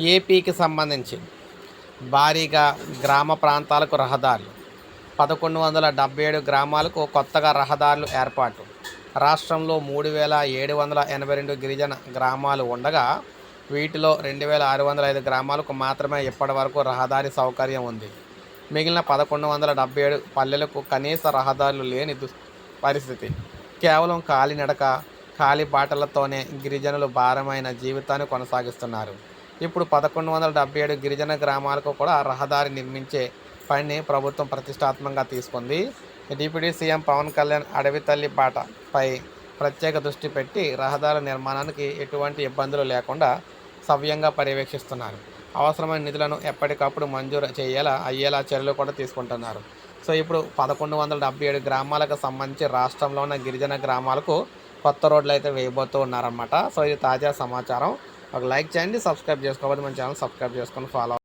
ఏపీకి సంబంధించి భారీగా గ్రామ ప్రాంతాలకు రహదారులు పదకొండు వందల డెబ్బై ఏడు గ్రామాలకు కొత్తగా రహదారులు ఏర్పాటు. రాష్ట్రంలో మూడు వేల ఏడు వందల ఎనభై రెండు గిరిజన గ్రామాలు ఉండగా వీటిలో రెండు వేల ఆరు వందల ఐదు గ్రామాలకు మాత్రమే ఇప్పటి వరకు రహదారి సౌకర్యం ఉంది. మిగిలిన పదకొండు వందల డెబ్బై ఏడు పల్లెలకు కనీస రహదారులు లేని పరిస్థితి. కేవలం కాలినడక ఖాళీ బాటలతోనే గిరిజనులు భారమైన జీవితాన్ని కొనసాగిస్తున్నారు. ఇప్పుడు పదకొండు వందల డెబ్బై ఏడు గిరిజన గ్రామాలకు కూడా రహదారి నిర్మించే పనిని ప్రభుత్వం ప్రతిష్టాత్మకంగా తీసుకుంది. డిప్యూటీ సీఎం పవన్ కళ్యాణ్ అడవి తల్లి బాటపై ప్రత్యేక దృష్టి పెట్టి రహదారి నిర్మాణానికి ఎటువంటి ఇబ్బందులు లేకుండా సవ్యంగా పర్యవేక్షిస్తున్నారు. అవసరమైన నిధులను ఎప్పటికప్పుడు మంజూరు చేయేలా అయ్యేలా చర్యలు కూడా తీసుకుంటున్నారు. సో ఇప్పుడు పదకొండు వందల డెబ్బై ఏడు గ్రామాలకు సంబంధించి రాష్ట్రంలో ఉన్న గిరిజన గ్రామాలకు కొత్త రోడ్లు అయితే వేయబోతూ ఉన్నారన్నమాట. సో ఇది తాజా సమాచారం. ఒక లైక్ చేయండి సబ్స్క్రైబ్ చేసుకోకపోతే మన ఛానల్ సబ్స్క్రైబ్ చేసుకొని ఫాలో